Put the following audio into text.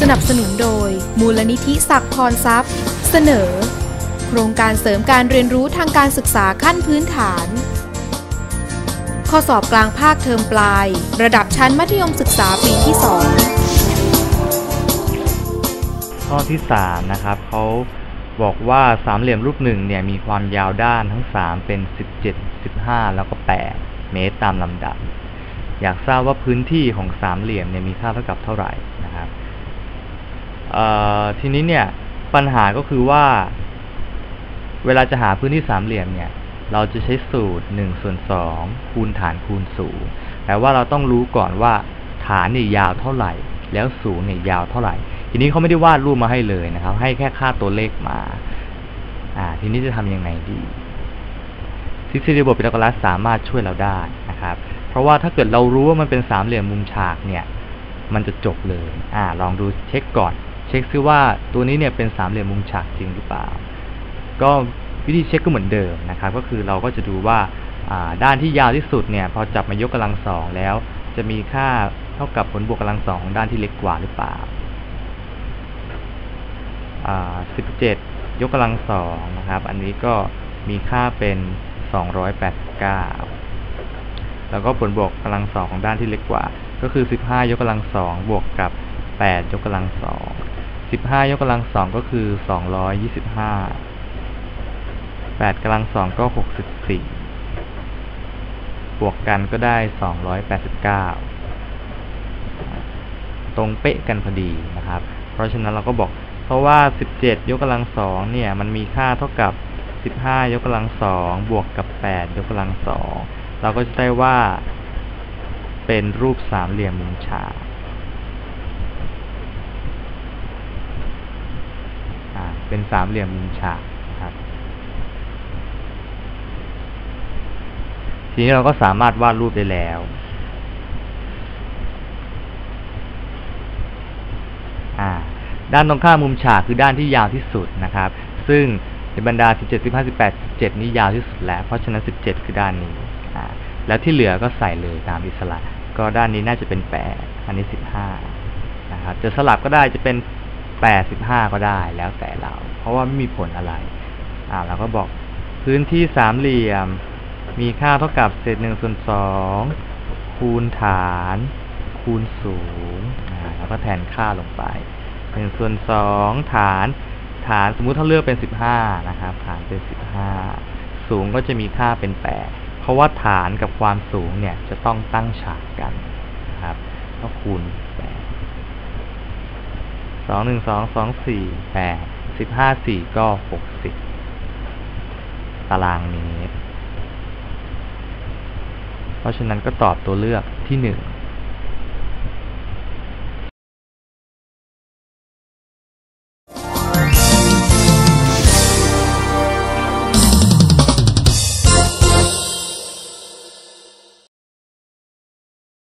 สนับสนุนโดย มูลนิธิศักพรทรัพย์ เสนอ โครงการเสริมการเรียนรู้ทางการศึกษาขั้นพื้นฐาน ข้อสอบกลางภาคเทอมปลาย ระดับชั้นมัธยมศึกษาปีที่ 2 ข้อที่ 3 นะครับเขาบอกว่าสามเหลี่ยมรูปหนึ่งเนี่ยมีความยาวด้านทั้ง 3 เป็น 17 15 แล้วก็ 8 เมตรตามลำดับ อยากทราบว่าพื้นที่ของสามเหลี่ยมเนี่ยมีค่าเท่ากับเท่าไหร่นะครับ ทีนี้เนี่ยปัญหาก็คือว่า เวลาจะหาพื้นที่สามเหลี่ยมเนี่ย เราจะใช้สูตร1ส่วน2คูณฐานคูณสูงแต่ว่าเราต้องรู้ก่อนว่าฐานเนี่ยยาวเท่าไหร่ แล้วสูงเนี่ยยาวเท่าไหร่ ทีนี้เขาไม่ได้วาดรูปมาให้เลยนะครับ ให้แค่ค่าตัวเลขมา อ่า ทีนี้จะทำยังไงดีทฤษฎีระบบพีทากรัสสามารถช่วยเราได้นะครับ เพราะว่าถ้าเกิดเรารู้ว่ามันเป็นสามเหลี่ยมมุมฉากเนี่ย มันจะจบเลย อ่า ลองดูเช็คก่อน ช็คซิว่าตัวนี้เนี่ยเป็นสามเหลี่ยมมุมฉากจริงหรือเปล่า ก็วิธีเช็คก็เหมือนเดิมนะครับ ก็คือเราก็จะดูว่าด้านที่ยาวที่สุดเนี่ยพอจับมายกกำลังสองแล้ว จะมีค่าเท่ากับผลบวกกำลังสองของด้านที่เล็กกว่าหรือเปล่าอ่า17ยกกำลังสองนะครับ อันนี้ก็มีค่าเป็น289แปดสิบเก้าแล้วก็ผลบวกกำลังสองของด้านที่เล็กกว่า ก็คือ15ยกกำลังสองบวกกับ8ยกกำลังสอง 15ยกกำลังสองก็คือ225 8กำลังสองก็64บวกกันก็ได้289ตรงเป๊ะกันพอดีนะครับ เพราะฉะนั้นเราก็บอก เพราะว่า 17 ยกกำลังสองเนี่ย มันมีค่าเท่ากับ 15 ยกกำลังสองบวกกับ 8 ยกกำลังสองเราก็จะได้ว่า เป็นรูปสามเหลี่ยมมุมฉากอ่า เป็นสามเหลี่ยมมุมฉากนะครับ ทีนี้เราก็สามารถวาดรูปได้แล้วด้านตรงข้ามมุมฉากคือด้านที่ยาวที่สุดนะครับ ซึ่งในบรรดา 17 15 18 17 นี้ยาวที่สุดแล้ว เพราะฉะนั้น 17 คือด้านนี้แล้วที่เหลือก็ใส่เลยตามอิสระ ก็ด้านนี้น่าจะเป็น 8 อันนี้ 15 นะครับ จะสลับก็ได้จะเป็น 85 ก็ได้แล้วแต่เรา เพราะว่าไม่มีผลอะไรอ่าเราก็บอกพื้นที่สามเหลี่ยม มีค่าเท่ากับเศษ1ส่วน2คูณฐาน คูณสูงอ่าแล้วก็แทนค่าลงไปหนึ่งส่วนสองฐานฐานสมมุติถ้าเลือกเป็นสิบห้านะครับฐานเป็นสิบห้าสูงก็จะมีค่าเป็นแปดเพราะว่าฐานกับความสูงเนี่ยจะต้องตั้งฉากกันนะครับก็คูณแปด สองหนึ่งสองสองสี่แปดสิบห้าสี่ก็หกสิบตารางเมตร เพราะฉะนั้นก็ตอบตัวเลือกที่หนึ่ง